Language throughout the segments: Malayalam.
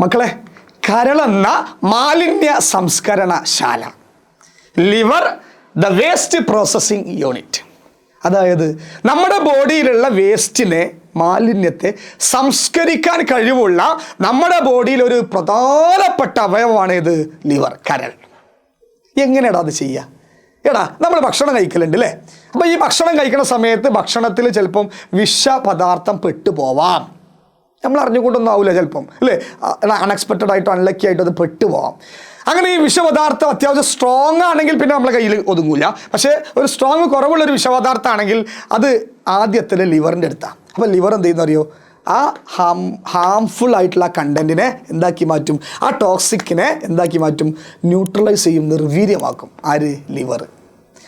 മക്കളെ കരളെന്ന മാലിന്യ സംസ്കരണശാല liver the waste processing unit അതായത് നമ്മുടെ ബോഡിയിലുള്ള വേസ്റ്റിനെ മാലിന്യത്തെ സംസ്കരിക്കാൻ കഴിവുള്ള നമ്മുടെ ബോഡിയിൽ ഒരു പ്രധാനപ്പെട്ട അവയവമാണ് ഇത് ലിവർ കരൾ. എങ്ങനെയാടാ അത് ചെയ്യുക എടാ നമ്മൾ ഭക്ഷണം കഴിക്കലുണ്ട് അല്ലേ അപ്പോൾ ഈ ഭക്ഷണം കഴിക്കുന്ന സമയത്ത് ഭക്ഷണത്തിൽ ചിലപ്പം വിഷ പദാർത്ഥം പെട്ടുപോവാം. നമ്മൾ അറിഞ്ഞുകൊണ്ടൊന്നും ആവില്ല ചിലപ്പം അല്ലേ? അൺഎക്സ്പെക്റ്റഡ് ആയിട്ടോ അൺലക്കി ആയിട്ടോ അത് പെട്ടുപോകാം അങ്ങനെ ഈ വിഷപദാർത്ഥം അത്യാവശ്യം സ്ട്രോങ് ആണെങ്കിൽ പിന്നെ നമ്മളെ കയ്യിൽ ഒതുങ്ങൂല. പക്ഷേ ഒരു സ്ട്രോങ് കുറവുള്ളൊരു വിഷപദാർത്ഥം ആണെങ്കിൽ അത് ആദ്യത്തിൽ ലിവറിന്റെ അടുത്താണ് അപ്പോൾ ലിവർ എന്ത് ചെയ്യുന്ന അറിയോ? ആ ഹാം ഹാംഫുൾ ആയിട്ടുള്ള കണ്ടന്റിനെ എന്താക്കി മാറ്റും? ആ ടോക്സിക്കിനെ എന്താക്കി മാറ്റും? ന്യൂട്രലൈസ് ചെയ്യും നിർവീര്യമാക്കും ആര്? ലിവർ.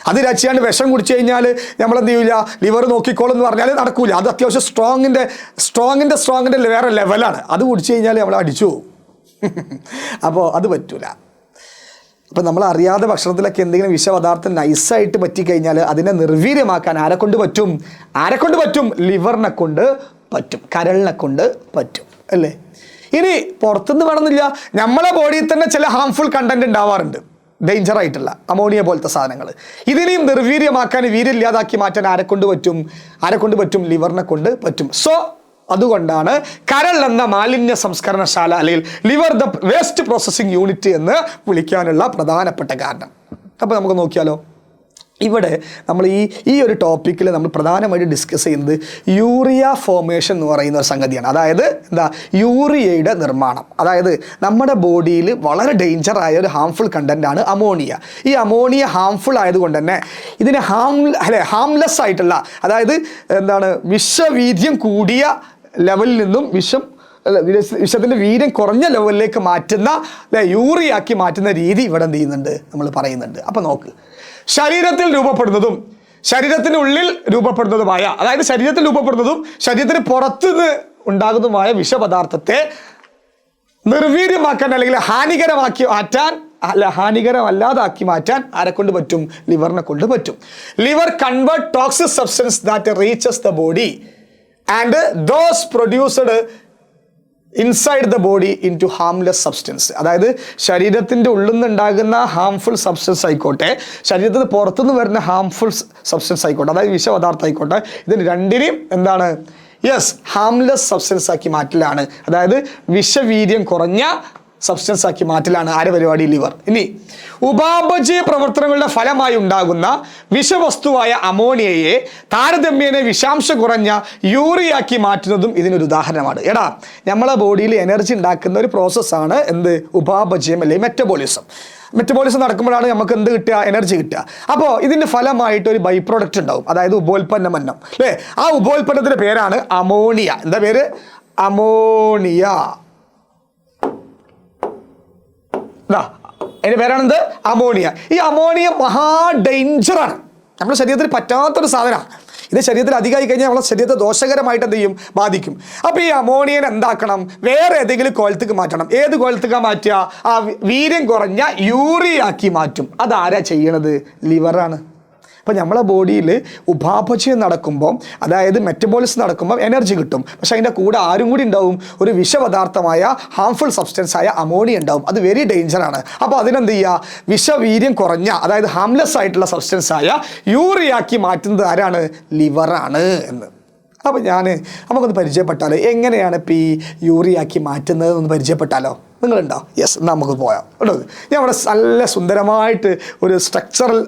അത് രച്ചിയാണ്ട് വിഷം കുടിച്ചു കഴിഞ്ഞാൽ നമ്മൾ എന്ത് ചെയ്യില്ല ലിവർ നോക്കിക്കോളും എന്ന് പറഞ്ഞാൽ നടക്കൂല. അത് അത്യാവശ്യം സ്ട്രോങ്ങിന്റെ സ്ട്രോങ്ങിന്റെ സ്ട്രോങ്ങിന്റെ വേറെ ലെവലാണ്. അത് കുടിച്ചു കഴിഞ്ഞാൽ നമ്മൾ അടിച്ചു പോകും അപ്പോൾ അത് പറ്റൂല. അപ്പോൾ നമ്മൾ അറിയാതെ ഭക്ഷണത്തിലൊക്കെ എന്തെങ്കിലും വിഷപദാർത്ഥം നൈസായിട്ട് പറ്റിക്കഴിഞ്ഞാൽ അതിനെ നിർവീര്യമാക്കാൻ ആരെ കൊണ്ട് പറ്റും? ആരെ കൊണ്ട് പറ്റും? ലിവറിനെ കൊണ്ട് പറ്റും. കരളിനെ കൊണ്ട് പറ്റും. അല്ലേ? ഇനി പുറത്തുനിന്ന് വേണമെന്നില്ല. നമ്മളെ ബോഡിയിൽ തന്നെ ചില ഹാംഫുൾ കണ്ടന്റ് ഉണ്ടാവാറുണ്ട്. ഡേഞ്ചർ ആയിട്ടുള്ള അമോണിയ പോലത്തെ സാധനങ്ങൾ. ഇതിനെയും നിർവീര്യമാക്കാൻ വീര്യമില്ലാതാക്കി മാറ്റാൻ ആരെ കൊണ്ട് പറ്റും? ആരെ കൊണ്ട് പറ്റും? ലിവറിനെ കൊണ്ട് പറ്റും. സോ അതുകൊണ്ടാണ് കരൾ എന്ന മാലിന്യ സംസ്കരണശാല അല്ലെങ്കിൽ liver the waste processing unit എന്ന് വിളിക്കാനുള്ള പ്രധാനപ്പെട്ട കാരണം. അപ്പോൾ നമുക്ക് നോക്കിയാലോ? ഇവിടെ നമ്മൾ ഈ ഈ ഒരു ടോപ്പിക്കിൽ നമ്മൾ പ്രധാനമായിട്ട് ഡിസ്കസ് ചെയ്യുന്നത് യൂറിയ ഫോർമേഷൻ എന്ന് പറയുന്ന ഒരു സംഗതിയാണ്. അതായത് എന്താ? യൂറിയയുടെ നിർമ്മാണം. അതായത് നമ്മുടെ ബോഡിയിൽ വളരെ ഡേഞ്ചറായ ഒരു ഹാംഫുൾ കണ്ടന്റ് ആണ് അമോണിയ ഈ അമോണിയ ഹാംഫുൾ ആയതുകൊണ്ട് തന്നെ ഇതിന് ഹാം അല്ലെ ഹാംലെസ് ആയിട്ടുള്ള അതായത് എന്താണ്? വിഷവീര്യം കൂടിയ ലെവലിൽ നിന്നും വിഷം അല്ല, വിഷ- വീര്യം കുറഞ്ഞ ലെവലിലേക്ക് മാറ്റുന്ന യൂറിയാക്കി മാറ്റുന്ന രീതി ഇവിടെ എന്ത് ചെയ്യുന്നുണ്ട്? നമ്മൾ പറയുന്നുണ്ട്. അപ്പോൾ നോക്ക്. ശരീരത്തിൽ രൂപപ്പെടുന്നതും ശരീരത്തിന് ഉള്ളിൽ രൂപപ്പെടുന്നതുമായ അതായത് ശരീരത്തിൽ രൂപപ്പെടുന്നതും ശരീരത്തിന് പുറത്തുനിന്ന് ഉണ്ടാകുന്നതുമായ വിഷപദാർത്ഥത്തെ നിർവീര്യമാക്കാൻ അല്ലെങ്കിൽ ഹാനികരമാക്കി മാറ്റാൻ അല്ല ഹാനികരമല്ലാതാക്കി മാറ്റാൻ ആരെ കൊണ്ട് പറ്റും? ലിവറിനെ കൊണ്ട് പറ്റും. Liver convert toxic substance that reaches the body and those produced inside the body into harmless substance അതായത് ശരീരത്തിന്റെ ഉള്ളിൽ നിന്നുണ്ടാകുന്ന ഹാംഫുൾ സബ്സ്റ്റൻസ് ആയിക്കോട്ടെ ശരീരത്തിന് പുറത്തുനിന്ന് വരുന്ന ഹാംഫുൾ സബ്സ്റ്റൻസ് ആയിക്കോട്ടെ അതായത് വിഷപദാർത്ഥം ആയിക്കോട്ടെ ഇതിന് രണ്ടിനെയും എന്താണ്? യെസ് ഹാംലെസ് സബ്സ്റ്റൻസ് ആക്കി മാറ്റലാണ്. അതായത് വിഷവീര്യം കുറഞ്ഞ സബ്സ്റ്റൻസ് ആക്കി മാറ്റലാണ് ആരെ പരിപാടി? ലിവർ. ഇനി ഉപാപചയ പ്രവർത്തനങ്ങളുടെ ഫലമായി ഉണ്ടാകുന്ന വിഷവസ്തുവായ അമോണിയയെ താരതമ്യേന വിഷാംശം കുറഞ്ഞ യൂറിയാക്കി മാറ്റുന്നതും ഇതിനൊരു ഉദാഹരണമാണ്. എടാ നമ്മളെ ബോഡിയിൽ എനർജി ഉണ്ടാക്കുന്ന ഒരു പ്രോസസ്സാണ് എന്ത്? ഉപാപചയം അല്ലെങ്കിൽ മെറ്റബോളിസം മെറ്റബോളിസം നടക്കുമ്പോഴാണ് നമുക്ക് എന്ത് കിട്ടുക? എനർജി കിട്ടുക. അപ്പോൾ ഇതിന്റെ ഫലമായിട്ട് ഒരു ബൈ പ്രോഡക്റ്റ് ഉണ്ടാവും. അതായത് ഉപോൽപ്പന്നം മന്നം അല്ലേ? ആ ഉപോൽപ്പന്നത്തിന്റെ പേരാണ് അമോണിയ. എന്താ പേര്? അമോണിയ. അതിന്റെ പേരാണെന്ത്? അമോണിയ. ഈ അമോണിയ മഹാ ഡേഞ്ചറാണ് നമ്മുടെ ശരീരത്തിൽ പറ്റാത്തൊരു സാധനമാണ് ഇത് ശരീരത്തിൽ അധികമായി കഴിഞ്ഞാൽ നമ്മളെ ശരീരത്തെ ദോഷകരമായിട്ട് എന്ത് ചെയ്യും? ബാധിക്കും. അപ്പോൾ ഈ അമോണിയനെ എന്താക്കണം? വേറെ ഏതെങ്കിലും കോലത്തേക്ക് മാറ്റണം. ഏത് കോലത്തേക്കാണ് മാറ്റുക? ആ വീര്യം കുറഞ്ഞ യൂറിയാക്കി മാറ്റും. അതാരാ ചെയ്യണത്? ലിവറാണ്. അപ്പോൾ നമ്മളെ ബോഡിയിൽ ഉപാപചയം നടക്കുമ്പോൾ അതായത് മെറ്റബോളിസം നടക്കുമ്പോൾ എനർജി കിട്ടും. പക്ഷേ അതിന്റെ കൂടെ ആരും കൂടി ഉണ്ടാവും. ഒരു വിഷപദാർത്ഥമായ ഹാംഫുൾ സബ്സ്റ്റൻസ് ആയ അമോണിയ ഉണ്ടാവും. അത് വെരി ഡേഞ്ചറാണ് അപ്പോൾ അതിനെന്ത് ചെയ്യുക? വിഷവീര്യം കുറഞ്ഞ അതായത് ഹാംലെസ് ആയിട്ടുള്ള സബ്സ്റ്റൻസ് ആയ യൂറിയാക്കി മാറ്റുന്നത് ആരാണ്? ലിവറാണ് എന്ന്. അപ്പോൾ ഞാൻ നമുക്കൊന്ന് പരിചയപ്പെട്ടാലോ? എങ്ങനെയാണ് ഈ യൂറിയാക്കി മാറ്റുന്നത് എന്ന് പരിചയപ്പെട്ടാലോ? നിങ്ങളുണ്ടോ? യെസ് എന്നാൽ നമുക്ക് പോയാം. കേട്ടോ? ഞാൻ അവിടെ നല്ല സുന്ദരമായിട്ട് ഒരു സ്ട്രക്ചറൽ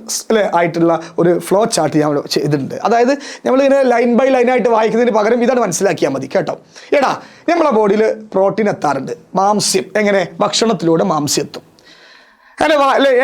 ആയിട്ടുള്ള ഒരു ഫ്ലോ ചാർട്ട് ഞാൻ അവിടെ ചെയ്തിട്ടുണ്ട്. അതായത് നമ്മളിങ്ങനെ ലൈൻ ബൈ ലൈനായിട്ട് വായിക്കുന്നതിന് പകരം ഇതാണ് മനസ്സിലാക്കിയാൽ മതി കേട്ടോ? എടാ നമ്മളെ ബോഡിയിൽ പ്രോട്ടീൻ എത്താറുണ്ട്. മാംസ്യം. എങ്ങനെ? ഭക്ഷണത്തിലൂടെ മാംസ്യം എത്തും. അങ്ങനെ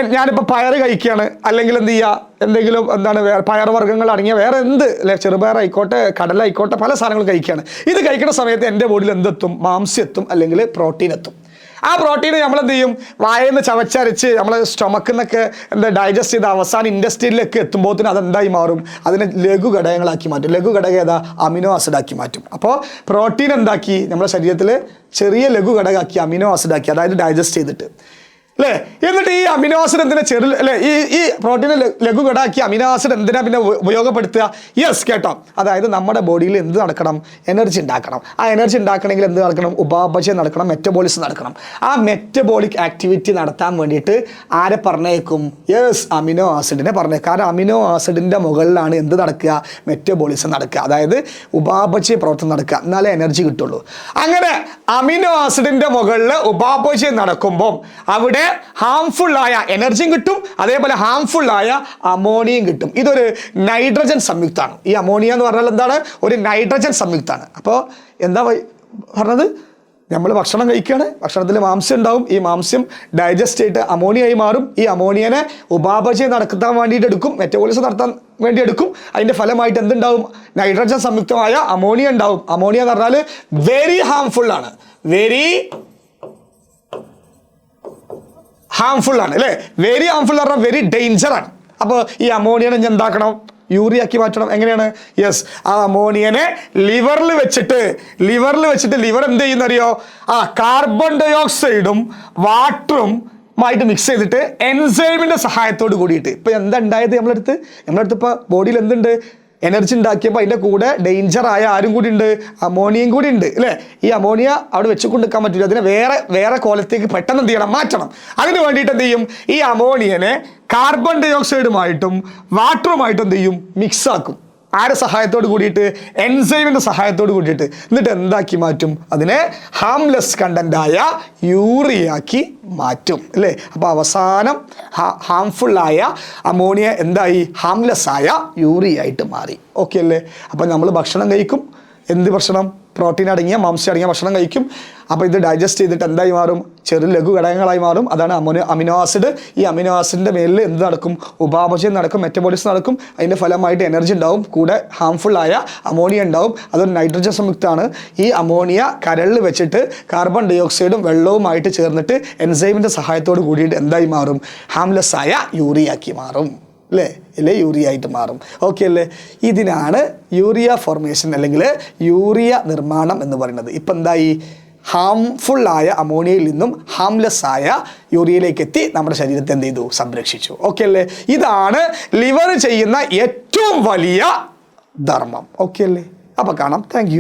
ഞാനിപ്പോൾ പയർ കഴിക്കുകയാണ് അല്ലെങ്കിൽ എന്ത് ചെയ്യുക എന്തെങ്കിലും എന്താണ് വേറെ പയർവർഗങ്ങൾ അടങ്ങിയ വേറെ എന്ത്? അല്ലെ ചെറുപയർ ആയിക്കോട്ടെ കടലായിക്കോട്ടെ പല സാധനങ്ങൾ കഴിക്കുകയാണ് ഇത് കഴിക്കുന്ന സമയത്ത് എന്റെ ബോഡിയിൽ എന്തെത്തും? മാംസ്യം എത്തും അല്ലെങ്കിൽ പ്രോട്ടീൻ എത്തും. ആ പ്രോട്ടീൻ നമ്മൾ എന്ത് ചെയ്യും? വായന്ന് ചവച്ചരച്ച് നമ്മൾ സ്റ്റൊമക്കിൽ നിന്നൊക്കെ എന്താ ഡൈജസ്റ്റ് ചെയ്ത് അവസാനം ഇൻഡസ്ട്രിയിലേക്ക് എത്തുമ്പോഴത്തേനും അതെന്തായി മാറും? അതിനെ ലഘു ഘടകങ്ങളാക്കി മാറ്റും. ലഘു ഘടകം ഏതാ? അമിനോ ആസിഡാക്കി മാറ്റും. അപ്പോൾ പ്രോട്ടീൻ എന്താക്കി? നമ്മുടെ ശരീരത്തിൽ ചെറിയ ലഘു ഘടകമാക്കി അമിനോ ആസിഡാക്കി അതായത് ഡൈജസ്റ്റ് ചെയ്തിട്ട്. അല്ലേ എന്നിട്ട് ഈ അമിനോ ആസിഡ് എന്തിനാ ചെറു അല്ലേ ഈ ഈ പ്രോട്ടീനെ ലഘു അമിനോസിഡ് എന്തിനാ പിന്നെ ഉപ- ഉപയോഗപ്പെടുത്തുക? യെസ് കേട്ടോ. അതായത് നമ്മുടെ ബോഡിയിൽ എന്ത് നടക്കണം? എനർജി ഉണ്ടാക്കണം. ആ എനർജി ഉണ്ടാക്കണമെങ്കിൽ എന്ത് നടക്കണം? ഉപാപചയം നടക്കണം മെറ്റബോളിസം നടക്കണം. ആ മെറ്റബോളിക് ആക്ടിവിറ്റി നടത്താൻ വേണ്ടിയിട്ട് ആരെ പറഞ്ഞേക്കും യെസ് അമിനോ ആസിഡിനെ പറഞ്ഞേക്കും കാരണം അമിനോ ആസിഡിന്റെ മുകളിലാണ് എന്ത് നടക്കുക? മെറ്റബോളിസം നടക്കുക. അതായത് ഉപാപചയ പ്രവർത്തനം നടക്കുക. എന്നാലേ എനർജി കിട്ടുള്ളൂ. അങ്ങനെ അമിനോ ആസിഡിന്റെ മുകളിൽ ഉപാപചയം നടക്കുമ്പം അവിടെ ഹാംഫുൾ ആയ എനർജിയും കിട്ടും അതേപോലെ ഹാംഫുൾ ആയ അമോണിയയും കിട്ടും. ഇതൊരു നൈട്രജൻ സംയുക്തമാണ്. ഈ അമോണിയ എന്ന് പറഞ്ഞാൽ എന്താണ്? ഒരു നൈട്രജൻ സംയുക്താണ് അപ്പോൾ എന്താ പറഞ്ഞത്? നമ്മൾ ഭക്ഷണം കഴിക്കുകയാണ്. ഭക്ഷണത്തിൽ മാംസ്യം ഉണ്ടാവും. ഈ മാംസ്യം ഡൈജസ്റ്റ് ചെയ്തിട്ട് അമോണിയായി മാറും. ഈ അമോണിയനെ ഉപാപചയം നടക്കാൻ വേണ്ടിയിട്ട് എടുക്കും. മെറ്റബോളിസം നടത്താൻ വേണ്ടി എടുക്കും. അതിന്റെ ഫലമായിട്ട് എന്തുണ്ടാവും? നൈട്രജൻ സംയുക്തമായ അമോണിയ ഉണ്ടാവും. അമോണിയ എന്ന് പറഞ്ഞാൽ വെരി ഹാംഫുൾ ആണ്. വെരി ഹാംഫുൾ ആണ് അല്ലേ? വെരി ഹാംഫുൾ എന്ന് പറഞ്ഞാൽ വെരി ഡേഞ്ചർ ആണ്. അപ്പോൾ ഈ അമോണിയനെ എന്താക്കണം? യൂറിയാക്കി മാറ്റണം. എങ്ങനെയാണ്? യെസ് ആ അമോണിയനെ ലിവറിൽ വെച്ചിട്ട് ലിവറിൽ വെച്ചിട്ട് ലിവർ എന്ത് ചെയ്യുന്നറിയോ ആ കാർബൺ ഡൈ ഓക്സൈഡും വാട്ടറും ആയിട്ട് മിക്സ് ചെയ്തിട്ട് എൻസൈമിന്റെ സഹായത്തോട് കൂടിയിട്ട്. ഇപ്പൊ എന്താ ഉണ്ടായത് നമ്മളെടുത്ത് നമ്മളെടുത്ത് ഇപ്പൊ ബോഡിയിൽ എന്തുണ്ട്? എനർജി ഉണ്ടാക്കിയപ്പോൾ അതിന്റെ കൂടെ ഡേഞ്ചർ ആയ ആരും കൂടി ഉണ്ട് അമോണിയയും കൂടി ഉണ്ട് അല്ലേ ഈ അമോണിയ അവിടെ വെച്ച് കൊണ്ടുവെക്കാൻ പറ്റില്ല അതിനെ വേറെ വേറെ കോലത്തേക്ക് പെട്ടെന്ന് എന്ത് ചെയ്യണം? മാറ്റണം. അതിന് വേണ്ടിയിട്ട് എന്ത് ചെയ്യും? ഈ അമോണിയനെ കാർബൺ ഡൈ ഓക്സൈഡുമായിട്ടും വാട്ടറുമായിട്ടും എന്ത് ചെയ്യും? മിക്സ് ആക്കും ആരെ സഹായത്തോട് കൂടിയിട്ട്? എൻസൈമിന്റെ സഹായത്തോട് കൂടിയിട്ട്. എന്നിട്ട് എന്താക്കി മാറ്റും? അതിനെ ഹാംലെസ് കണ്ടന്റായ യൂറിയാക്കി മാറ്റും. അല്ലേ? അപ്പോൾ അവസാനം ഹാംഫുൾ ആയ അമോണിയ എന്തായി? ഹാംലെസ് ആയ യൂറിയ ആയിട്ട് മാറി. ഓക്കെ അല്ലേ? അപ്പോൾ നമ്മൾ ഭക്ഷണം കഴിക്കും. എന്ത് ഭക്ഷണം? പ്രോട്ടീൻ അടങ്ങിയ മാംസം അടങ്ങിയ ഭക്ഷണം കഴിക്കും. അപ്പോൾ ഇത് ഡൈജസ്റ്റ് ചെയ്തിട്ട് എന്തായി മാറും? ചെറു ലഘു ഘടകങ്ങളായി മാറും. അതാണ് അമോനോ അമിനോ ആസിഡ്. ഈ അമിനോ ആസിഡിന്റെ മേലിൽ എന്ത് നടക്കും? ഉപാപചയം നടക്കും മെറ്റബോളിസം നടക്കും. അതിന്റെ ഫലമായിട്ട് എനർജി ഉണ്ടാവും. കൂടെ ഹാംഫുള്ളായ അമോണിയ ഉണ്ടാവും. അതൊരു നൈട്രജൻ സംയുക്തമാണ്. ഈ അമോണിയ കരളിൽ വെച്ചിട്ട് കാർബൺ ഡൈ ഓക്സൈഡും വെള്ളവുമായിട്ട് ചേർന്നിട്ട് എൻസൈമിന്റെ സഹായത്തോട് കൂടിയിട്ട് എന്തായി മാറും? ഹാംലെസ്സായ യൂറിയാക്കി മാറും. അല്ലേ അല്ലേ യൂറിയ ആയിട്ട് മാറും. ഓക്കെ അല്ലേ ഇതിനാണ് യൂറിയ ഫോർമേഷൻ അല്ലെങ്കിൽ യൂറിയ നിർമ്മാണം എന്ന് പറയുന്നത്. ഇപ്പം എന്തായി? ഹാംഫുൾ ആയ അമോണിയയിൽ നിന്നും ഹാംലെസ് ആയ യൂറിയയിലേക്ക് എത്തി നമ്മുടെ ശരീരത്തെ എന്ത് ചെയ്തു? സംരക്ഷിച്ചു. ഓക്കെ അല്ലേ ഇതാണ് ലിവർ ചെയ്യുന്ന ഏറ്റവും വലിയ ധർമ്മം. ഓക്കെ അല്ലേ അപ്പോൾ കാണാം. താങ്ക്